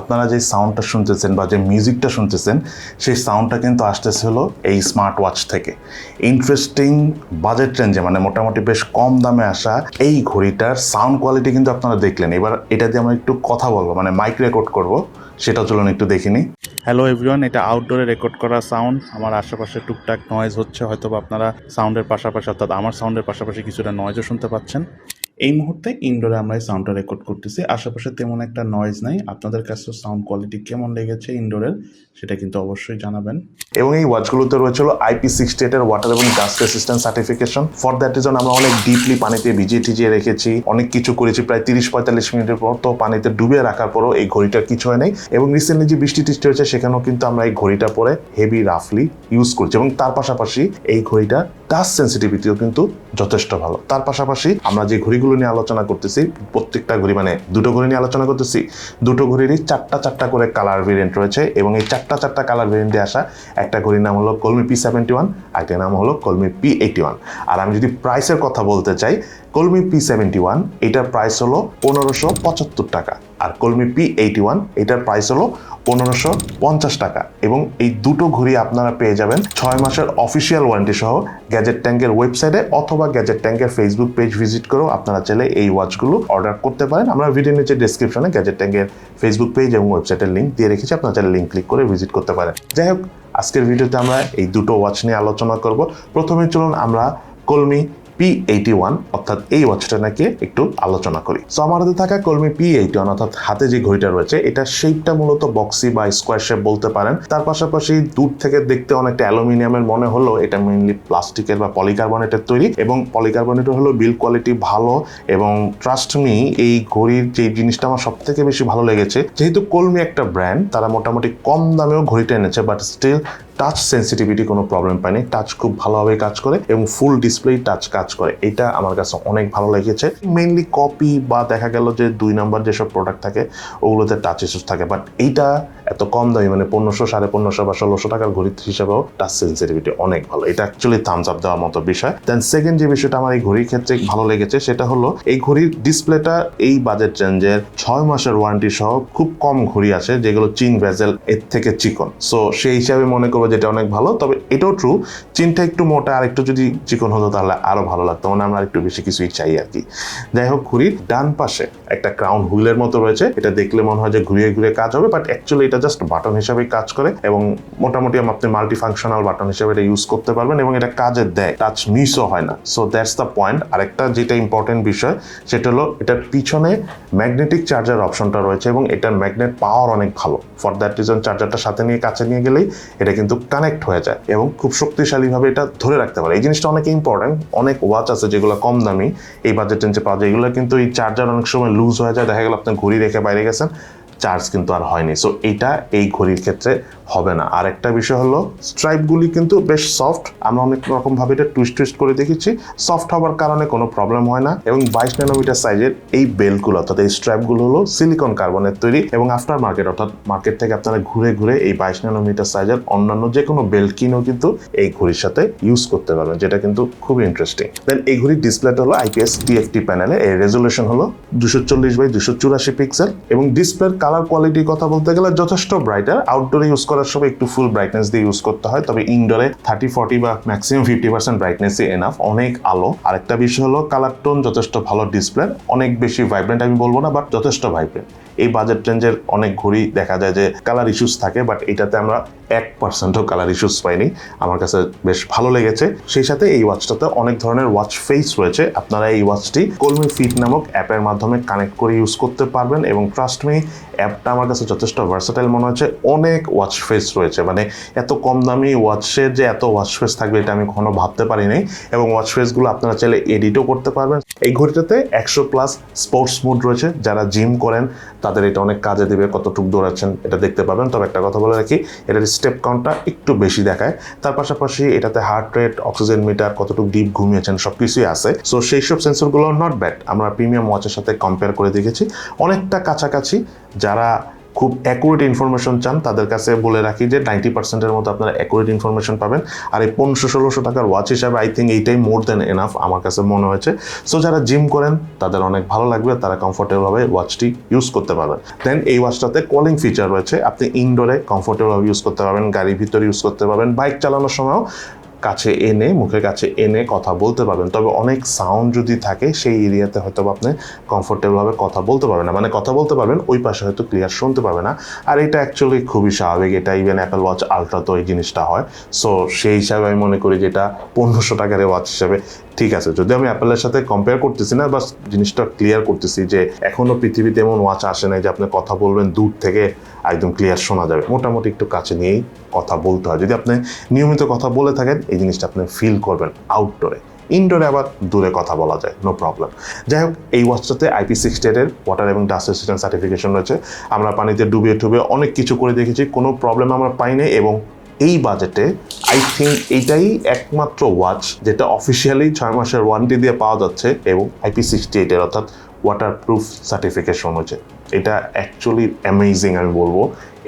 আপনারা যে সাউন্ডটা শুনতেছেন বা যে মিউজিকটা শুনতেছেন, সেই সাউন্ডটা কিন্তু আসতেছে হলো এই স্মার্ট ওয়াচ থেকে। ইন্টারেস্টিং বাজেট রেঞ্জে মানে মোটামুটি বেশ কম দামে আসা এই ঘড়িটার সাউন্ড কোয়ালিটি কিন্তু আপনারা দেখলেন। এবার এটা দিয়ে আমরা একটু কথা বলব মানে মাইক রেকর্ড করব সেটা চলুন একটু দেখিনি হ্যালো এভরিওয়ান এটা আউটডোরে রেকর্ড করা সাউন্ড আমার আশেপাশে টুকটাক নয়েজ হচ্ছে হয়তো আপনারা সাউন্ডের পাশাপাশি, অর্থাৎ আমার সাউন্ডের পাশাপাশি কিছুটা নয়েজও শুনতে পাচ্ছেন। এই মুহূর্তে ইনডোরে আমরা এই সাউন্ডটা রেকর্ড করতেছি। আশেপাশে তেমন একটা নয়েজ নাই। আপনাদের কাছে সাউন্ড কোয়ালিটি কেমন লেগেছে ইনডোরের সেটা কিন্তু অবশ্যই জানাবেন। এবং এই ওয়াচগুলোতে রয়েছিল আইপি সিক্সটি এর ওয়াটার এবং dust resistant certification for that reason আমরা অনেক ডিপলি পানিতে ভিজিয়ে টিজিয়ে রেখেছি। অনেক কিছু করেছি, প্রায় তিরিশ পঁয়তাল্লিশ মিনিটের পর। তো পানিতে ডুবিয়ে রাখার পরও এই ঘড়িটার কিছু হয় নাই। এবং রিসেন্টলি যে বৃষ্টি টিষ্টি হয়েছে, সেখানেও কিন্তু আমরা এই ঘড়িটা পরে হেভি রাফলি ইউজ করছি। এবং তার পাশাপাশি এই ঘড়িটা টাচ সেন্সিটিভিটিও কিন্তু যথেষ্ট ভালো। তার পাশাপাশি আমরা যে ঘড়িগুলো নিয়ে আলোচনা করতেছি, প্রত্যেকটা ঘড়ি মানে দুটো ঘড়ি নিয়ে আলোচনা করতেছি, দুটো ঘড়িরই চারটা চারটা করে কালার ভেরিয়েন্ট রয়েছে এবং এই চারটা চারটা কালার ভেরিয়েন্টে আসা একটা ঘড়ির নাম হলো কলমি পি সেভেন্টি ওয়ান আরেকটা নাম হলো কলমি পি এইটি ওয়ান আর আমি যদি প্রাইসের কথা বলতে চাই কলমি পি সেভেন্টি ওয়ান এটার প্রাইস হলো পনেরোশো পঁচাত্তর টাকা। আর কলমি পি এইটি ওয়ান এটার প্রাইস হলো পনেরোশো পঞ্চাশ টাকা। এবং এই দুটো ঘড়ি আপনারা পেয়ে যাবেন ছয় মাসের অফিসিয়াল ওয়ারেন্টি সহ গ্যাজেট ট্যাঙ্কের ওয়েবসাইটে অথবা গ্যাজেট ট্যাঙ্কের ফেসবুক পেজ ভিজিট করেও আপনারা চাইলে এই ওয়াচগুলো অর্ডার করতে পারেন। আমরা ভিডিও নিচে ডিসক্রিপশনে গ্যাজেট ট্যাঙ্কের ফেসবুক পেজ এবং ওয়েবসাইটের লিঙ্ক দিয়ে রেখেছি, আপনারা চাইলে লিঙ্ক ক্লিক করে ভিজিট করতে পারেন। যাই হোক, আজকের ভিডিওতে আমরা এই দুটো ওয়াচ নিয়ে আলোচনা করব। প্রথমে চলুন আমরা কলমি পি এইটি ওয়ান অর্থাৎ এই ওয়াচটা নাকি একটু আলোচনা করি। সো আমার হাতে থাকা কলমি পি এইটি ওয়ান অর্থাৎ হাতে যে ঘড়িটা রয়েছে, এটা শেপটা মূলত বক্সি বা স্কোয়ার শেপ বলতে পারেন। তার পাশাপাশি দূর থেকে দেখতে অনেকটা অ্যালুমিনিয়ামের মনে হলো এটা মেইনলি প্লাস্টিকের বা পলিকার্বনেটের তৈরি এবং পলিকার্বনেটের হলো বিল কোয়ালিটি ভালো এবং ট্রাস্ট মি এই ঘড়ির যে জিনিসটা আমার সব থেকে বেশি ভালো লেগেছে, যেহেতু কলমি একটা ব্র্যান্ড তারা মোটামুটি কম দামেও ঘড়িটা এনেছে বাট স্টিল টাচ সেন্সিটিভিটি কোনো প্রবলেম পায়নি টাচ খুব ভালোভাবে কাজ করে এবং ফুল ডিসপ্লে টাচ কাজ করে। এটা আমার কাছে অনেক ভালো লেগেছে। মেইনলি কপি বা দেখা গেল যে দুই নাম্বার যেসব প্রোডাক্ট থাকে, ওগুলোতে টাচ ইস্যুস থাকে। বাট এইটা এত কম দামি মানে পনেরোশো, সাড়ে পনেরোশো বা ষোলোশো টাকার ঘড়ি হিসাবেও টাচ সেন্সিটিভিটি অনেক ভালো। এটা অ্যাকচুয়ালি থামস আপ দেওয়ার মতো বিষয়। দেন সেকেন্ড যে বিষয়টা আমার এই ঘড়ির ক্ষেত্রে ভালো লেগেছে, সেটা হলো এই ঘড়ির ডিসপ্লেটা এই বাজেট রেঞ্জের ছয় মাসের ওয়ারেন্টি সহ খুব কম ঘড়ি আছে, যেগুলো চিন ভেজেল এর থেকে চিকন। সো সেই হিসাবে মনে করব যেটা অনেক ভালো, তবে এটাও ট্রু চিনটা একটু মোটা আর একটু যদি চিকন হতো তাহলে আরও ভালো লাগতো মানে আমরা একটু বেশি কিছুই চাই আর কি। যাই হোক ঘুড়ির ডান পাশে একটা ক্রাউন হুইলের মতো রয়েছে, এটা দেখলে মনে হয় যে ঘুরিয়ে ঘুরিয়ে কাজ হবে বাট অ্যাকচুয়ালি এটা জাস্ট বাটন হিসাবে কাজ করে, এবং মোটামুটি আপনি মাল্টি ফাংশনাল বাটন হিসেবে এটা ইউজ করতে পারবেন, এবং এটা কাজে দেয় টাচ মিসও হয় না। সো দ্যাটস দ্য পয়েন্ট আরেকটা যেটা ইম্পর্টেন্ট বিষয়, সেটা হলো এটার পিছনে ম্যাগনেটিক চার্জার অপশনটা রয়েছে, এবং এটার ম্যাগনেট পাওয়ার অনেক ভালো। ফর দ্যাট রিজন চার্জারটা সাথে নিয়ে কাছে নিয়ে গেলেই এটা কিন্তু কানেক্ট হয়ে যায় এবং খুব শক্তিশালীভাবে এটা ধরে রাখতে পারে। এই জিনিসটা অনেক ইম্পর্টেন্ট অনেক ওয়াচ আছে যেগুলো কম দামি। এই বাজেট রেঞ্জে পাওয়া যায়। এগুলো কিন্তু এই চার্জার অনেক সময় লুজ হয়ে যায়। দেখা গেল আপনি ঘড়ি রেখে বাইরে গেছেন চার্জ কিন্তু আর হয়নি। সো এটা এই ঘড়ির ক্ষেত্রে হবে না। আর একটা বিষয় হলো স্ট্রাইপগুলি কিন্তু বেশ সফট আমরা অনেক রকম ভাবে এটা টুইস্ট টুইস্ট করে দেখেছি। সফট হওয়ার কারণে কোনো প্রবলেম হয় না। এবং বাইশ ন্যানোমিটার সাইজের এই বেল্টগুলো অর্থাৎ এই স্ট্র্যাপগুলো হলো সিলিকন কার্বনের তৈরি এবং আফটার মার্কেট অর্থাৎ মার্কেট থেকে আপনারা ঘুরে ঘুরে এই বাইশ ন্যানোমিটার সাইজের অন্যান্য যে কোনো বেল্ট কিনেও কিন্তু এই ঘড়ির সাথে ইউজ করতে পারবেন, যেটা কিন্তু খুব ইন্টারেস্টিং দেন এই ঘড়ির ডিসপ্লেটা হলো আইপিএস টিএফটি প্যানেলে এর রেজলিউশন হলো দুশো চল্লিশ বাই দুশো চুরাশি পিক্সেল এবং ডিসপ্লের কালার কোয়ালিটির কথা বলতে গেলে যথেষ্ট ব্রাইটার আউটডোরে ইউজ করার সময় একটু ফুল ব্রাইটনেস দিয়ে ইউজ করতে হয়, তবে ইনডোরে থার্টি ফর্টি বা ম্যাক্সিমাম ফিফটি পার্সেন্ট ব্রাইটনেসই এনাফ অনেক আলো। আরেকটা বিষয় হলো কালার টোন যথেষ্ট ভালো ডিসপ্লে অনেক বেশি ভাইব্রেন্ট আমি বলব না বাট যথেষ্ট ভাইব্রেন্ট এই বাজেট রেঞ্জের অনেক ঘড়ি দেখা যায় যে কালার ইস্যুস থাকে বাট এটাতে আমরা এক পার্সেন্টও কালার ইস্যুস পাইনি। আমার কাছে বেশ ভালো লেগেছে। সেই সাথে এই ওয়াচটাতে অনেক ধরনের ওয়াচ ফেস রয়েছে। আপনারা এই ওয়াচটি কলমি ফিট নামক অ্যাপের মাধ্যমে কানেক্ট করে ইউজ করতে পারবেন এবং ট্রাস্ট মি অ্যাপটা আমার কাছে যথেষ্ট ভার্সাটাইল মনে হচ্ছে। অনেক ওয়াচ ফেস রয়েছে। মানে এত কম দামি ওয়াচের যে এত ওয়াচ ফেস থাকবে, এটা আমি কখনো ভাবতে পারিনি। এবং ওয়াচ ফেসগুলো আপনারা চাইলে এডিটও করতে পারবেন। এই ঘড়িটাতে একশো প্লাস স্পোর্টস মুড রয়েছে। যারা জিম করেন তাদের এটা অনেক কাজে দেবে, কতটুকু দৌড়াচ্ছেন এটা দেখতে পাবেন। তবে একটা কথা বলে রাখি, এটার স্টেপ কাউন্টটা একটু বেশি দেখায়। তার পাশাপাশি এটাতে হার্ট রেট অক্সিজেন মিটার কতটুকু ডিপ ঘুমিয়েছেন সব কিছুই আছে। সো সেই সব সেন্সরগুলো নট ব্যাড আমরা প্রিমিয়াম ওয়াচের সাথে কম্পেয়ার করে দেখেছি। অনেকটা কাছাকাছি যারা খুব অ্যাকুরেট ইনফরমেশন চান, তাদের কাছে বলে রাখি যে নাইনটি পার্সেন্টের মতো আপনারা অ্যাকুরেট ইনফরমেশন পাবেন। আর এই পনেরোশো, ষোলোশো টাকার ওয়াচ হিসাবে আই থিঙ্ক এইটাই মোর দেন এনাফ আমার কাছে মনে হয়েছে। সো যারা জিম করেন, তাদের অনেক ভালো লাগবে, তারা কমফোর্টেবলভাবে ওয়াচটি ইউজ করতে পারবেন দেন এই ওয়াচটাতে কলিং ফিচার রয়েছে। আপনি ইনডোরে কমফোর্টেবলভাবে ইউজ করতে পারবেন, গাড়ির ভিতরে ইউজ করতে পারবেন বাইক চালানোর সময়ও কাছে এনে, মুখের কাছে এনে কথা বলতে পারবেন। তবে অনেক সাউন্ড যদি থাকে, সেই এরিয়াতে হয়তো আপনি কমফোর্টেবলভাবে কথা বলতে পারবেন না। মানে কথা বলতে পারবেন, ওই পাশে হয়তো ক্লিয়ার শুনতে পারবে না। আর এটা অ্যাকচুয়ালি খুবই স্বাভাবিক। এটা ইভেন অ্যাপেল ওয়াচ আলট্রা তো এই জিনিসটা হয়। সো সেই হিসাবে আমি মনে করি যে এটা পনেরোশো টাকার ওয়াচ হিসাবে ঠিক আছে যদি আমি অ্যাপেলের সাথে কম্পেয়ার করতেছি না বাস জিনিসটা ক্লিয়ার করতেছি যে এখনও পৃথিবীতে এমন ওয়াচ আসে নাই যে আপনি কথা বলবেন দূর থেকে একদম ক্লিয়ার শোনা যাবে। মোটামুটি একটু কাছে নিয়েই কথা বলতে হয়। যদি আপনি নিয়মিত কথা বলে থাকেন, এই জিনিসটা আপনি ফিল করবেন আউটডোরে ইনডোরে আবার দূরে কথা বলা যায় নো প্রবলেম যাই হোক, এই ওয়াচটাতে আইপি সিক্সটি এর ওয়াটার এবং ডাস্ট রেসিস্ট্যান্ট সার্টিফিকেশন রয়েছে। আমরা পানিতে ডুবিয়ে টুবে অনেক কিছু করে দেখেছি, কোনো প্রবলেম আমরা পাইনি এবং এই বাজেটে আই থিঙ্ক এইটাই একমাত্র ওয়াচ যেটা অফিসিয়ালি ছয় মাসের ওয়ারেন্টি দিয়ে পাওয়া যাচ্ছে এবং আইপি সিক্সটি এইটের অর্থাৎ ওয়াটার প্রুফ সার্টিফিকেশন হচ্ছে এটা অ্যাকচুয়ালি অ্যামেজিং আমি বলব।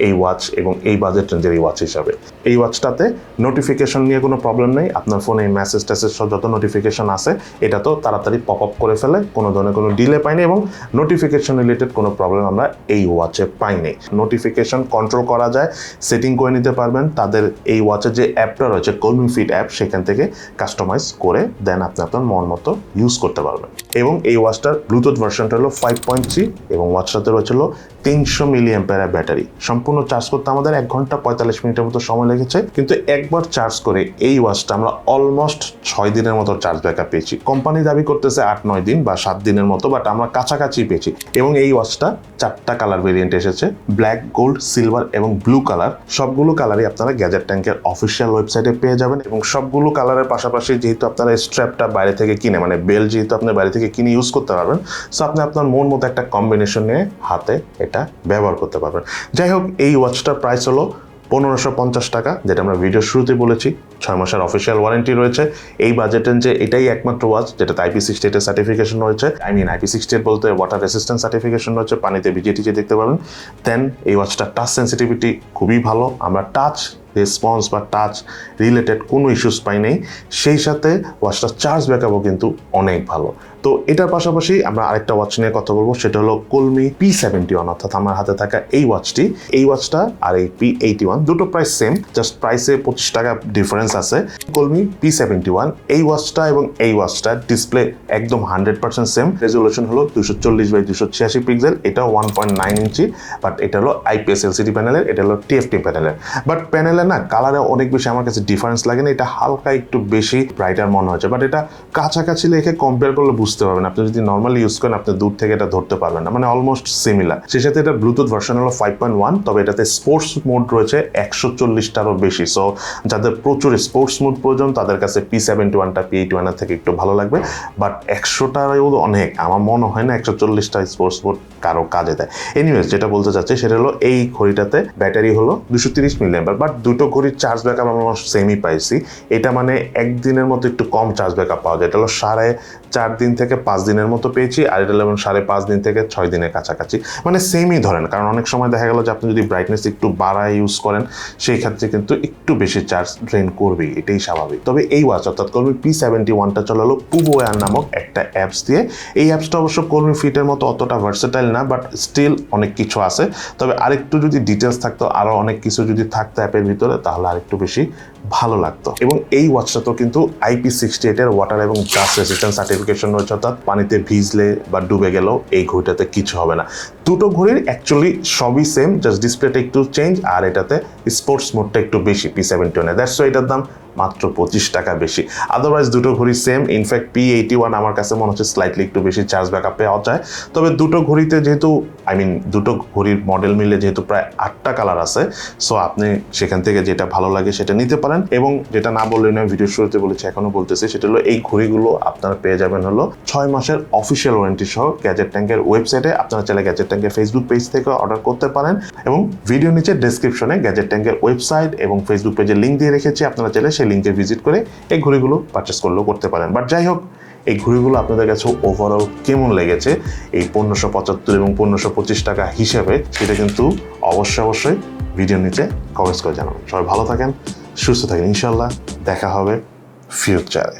এই ওয়াচ এবং এই বাজেট রেঞ্জের এই ওয়াচ হিসাবে। এই ওয়াচটাতে নোটিফিকেশন নিয়ে কোনো প্রবলেম নেই। আপনার ফোনে এই মেসেজ টেসেজ সব যত নোটিফিকেশন আছে এটা তো তাড়াতাড়ি পপ আপ করে ফেলে, কোনো ধরনের কোনো ডিলে পাইনি এবং নোটিফিকেশন রিলেটেড কোনো প্রবলেম আমরা এই ওয়াচে পাইনি। নোটিফিকেশন কন্ট্রোল করা যায় সেটিং করে নিতে পারবেন। তাদের এই ওয়াচের যে অ্যাপটা রয়েছে কলমি ফিট অ্যাপ সেখান থেকে কাস্টমাইজ করে দেন আপনি আপনার মন মতো ইউজ করতে পারবেন। এবং এই ওয়াচটার ব্লুটুথ ভার্সনটা হলো ফাইভ পয়েন্ট থ্রি এবং ওয়াচটাতে রয়েছিল তিনশো মিলি অ্যাম্পায়ার ব্যাটারি। সম্পূর্ণ চার্জ করতে আমাদের এক ঘণ্টা পঁয়তাল্লিশ মিনিটের মতো সময় লেগেছে। কিন্তু একবার চার্জ করে এই ওয়াচটা আমরা অলমোস্ট ছয় দিনের মতো চার্জ ব্যাকআপ পেয়েছি। কোম্পানি দাবি করতেছে আট, নয় দিন বা সাত দিনের মতো বাট আমরা কাছাকাছি পেয়েছি। এবং এই ওয়াচটা চারটা কালার ভেরিয়েন্ট এসেছে। ব্ল্যাক গোল্ড সিলভার এবং ব্লু কালার সবগুলো কালারই আপনারা গ্যাজেট ট্যাঙ্কের অফিসিয়াল ওয়েবসাইটে পেয়ে যাবেন। এবং সবগুলো কালারের পাশাপাশি যেহেতু আপনারা স্ট্র্যাপটা বাইরে থেকে কিনে মানে বেল যেহেতু আপনি বাইরে থেকে কিনে ইউজ করতে পারবেন সো আপনি আপনার মন মতো একটা কম্বিনেশন নিয়ে হাতে এটা ব্যবহার করতে পারবেন। যাই হোক, এই ওয়াচটার প্রাইস হলো পনেরোশো পঞ্চাশ টাকা, যেটা আমরা ভিডিও শুরুতে বলেছি, ছয় মাসের অফিসিয়াল ওয়ারেন্টি রয়েছে। এই বাজেটের যে এটাই একমাত্র ওয়াচ, যেটাতে আইপি সিক্সটি এর সার্টিফিকেশন রয়েছে। আই মিন আইপি সিক্সটি বলতে ওয়াটার রেসিস্ট্যান্ট সার্টিফিকেশন রয়েছে, পানিতে ভিজিয়ে টিজিয়ে দেখতে পাবেন দেন এই ওয়াচটার টাচ সেন্সিটিভিটি খুবই ভালো। আমরা টাচ রেসপন্স বা টাচ রিলেটেড কোনো ইস্যুস পাই নেই সেই সাথে ওয়াচটার চার্জ ব্যাকআপও কিন্তু অনেক ভালো। তো এটার পাশাপাশি আমরা আরেকটা ওয়াচ নিয়ে কথা বলব, সেটা হলো কলমি পি সেভেন্টি ওয়ান অর্থাৎ আমার হাতে থাকা এই ওয়াচটি এই ওয়াচটা আর এই পি এইটি ওয়ান দুটো প্রাইস সেম জাস্ট প্রাইসে পঁচিশ টাকা ডিফারেন্স আছে। কলমি পি সেভেন্টি ওয়ান এই ওয়াচটা এবং এই ওয়াচটা ডিসপ্লে একদম হান্ড্রেড পার্সেন্ট সেম রেজলিউশন হলো দুশো চল্লিশ বাই দুশো ছিয়াশি পিক্সেল এটা one point nine inch but এটা হলো আইপিএস এলসিডি প্যানেলের এটা হলো টিএফটি প্যানেলের বাট প্যানেলে না কালারে অনেক বেশি আমার কাছে ডিফারেন্স লাগে না, এটা হালকা একটু বেশি ব্রাইটার মনে হচ্ছে বাট এটা কাছাকাছি লেখে কম্পেয়ার করলে বুঝতে পারবেন। আপনি যদি নর্মালি ইউজ করেন, আপনি দূর থেকে এটা ধরতে পারবেন না মানে অলমোস্ট সিমিলার সেই সাথে এটা ব্লুটুথ ভার্সন হলো ফাইভ পয়েন্ট ওয়ান তবে এটাতে স্পোর্টস মোড রয়েছে একশো চল্লিশটারও বেশি। সো যাদের প্রচুর স্পোর্টস মোড প্রয়োজন, তাদের কাছে পি সেভেন্টি ওয়ানটা পি এইটি ওয়ানের থেকে একটু ভালো লাগবে। বাট একশোটারও অনেক, আমার মনে হয় না একশো চল্লিশটা স্পোর্টস মোড কারও কাজে দেয়। এনিওয়েজ যেটা বলতে চাচ্ছি সেটা হলো, এই ঘড়িটাতে ব্যাটারি হলো দুশো তিরিশ মিলি বাট দুটো ঘড়ির চার্জ ব্যাকআপ আমরা সেমই পাইছি। এটা মানে একদিনের মতো একটু কম চার্জ ব্যাকআপ পাওয়া যায়। এটা হলো সাড়ে চার দিন থেকে পাঁচ দিনের মতো পেয়েছি, আর এটা হলো সাড়ে পাঁচ দিন থেকে ছয় দিনের কাছাকাছি। মানে সেমই ধরেন, কারণ অনেক সময় দেখা গেল যে আপনি যদি ব্রাইটনেস একটু বাড়ায় ইউজ করেন, সেই ক্ষেত্রে কিন্তু একটু বেশি চার্জ ড্রেন করবেই, এটাই স্বাভাবিক। তবে এই ওয়াচ অর্থাৎ কলমি পি সেভেন্টি ওয়ানটা চলে হলো পুবো নামক একটা অ্যাপস দিয়ে। এই অ্যাপসটা অবশ্য কলমি ফিটের মতো অতটা ভার্সেটাইল না বাট স্টিল অনেক কিছু আছে। তবে আরেকটু যদি ডিটেলস থাকতো আরও অনেক কিছু যদি থাকতো অ্যাপের ভিতরে, তাহলে আরেকটু বেশি ভালো লাগতো। এবং এই ওয়াচটা তো কিন্তু আইপি সিক্সটি এইটের ওয়াটার এবং ডাস্ট রেসিস্ট্যান্ট সার্টিফিকেশন রয়েছে, অর্থাৎ পানিতে ভিজলে বা ডুবে গেলেও এই ঘড়িটাতে কিছু হবে না। দুটো ঘড়ির অ্যাকচুয়ালি সবই সেম জাস্ট ডিসপ্লেটা একটু চেঞ্জ আর এটাতে স্পোর্টস মোডটা একটু বেশি পি সেভেন্টি ওয়ানে দ্যাটস এটার দাম মাত্র পঁচিশ টাকা বেশি। আদারওয়াইজ দুটো ঘড়ি same in fact P eighty one আমার কাছে মনে হচ্ছে স্লাইটলি একটু বেশি চার্জ ব্যাকআপ পাওয়া যায়। তবে দুটো ঘড়িতে যেহেতু আই মিন দুটো ঘড়ির মডেল মিলে যেহেতু প্রায় আটটা কালার আছে সো আপনি সেখান থেকে যেটা ভালো লাগে সেটা নিতে পারেন। এবং যেটা না বললে নয়, ভিডিও শুরুতে বলেছি, এখনও বলতেছি, সেটা হলো এই ঘড়িগুলো আপনারা পেয়ে যাবেন হলো ছয় মাসের অফিসিয়াল ওয়ারেন্টি সহ গ্যাজেট ট্যাঙ্কের ওয়েবসাইটে আপনারা চাইলে গ্যাজেট ট্যাঙ্কের ফেসবুক পেজ থেকে অর্ডার করতে পারেন এবং ভিডিও নিচে ডেসক্রিপশনে গ্যাজেট ট্যাঙ্কের ওয়েবসাইট এবং ফেসবুক পেজের লিঙ্ক দিয়ে রেখেছি। আপনারা চাইলে সেই লিঙ্কে ভিজিট করে এই ঘড়িগুলো পারচেস করলেও করতে পারেন। বাট যাই হোক, এই ঘড়িগুলো আপনাদের কাছে ওভারঅল কেমন লেগেছে? এই পনেরোশো পঁচাত্তর এবং পনেরোশো পঁচিশ টাকা হিসেবে সেটা কিন্তু অবশ্যই অবশ্যই ভিডিও নিচে কমেন্টস করে জানাবেন। সবাই ভালো থাকেন। সুস্থ থাকেন। ইনশাল্লাহ দেখা হবে ফিউচারে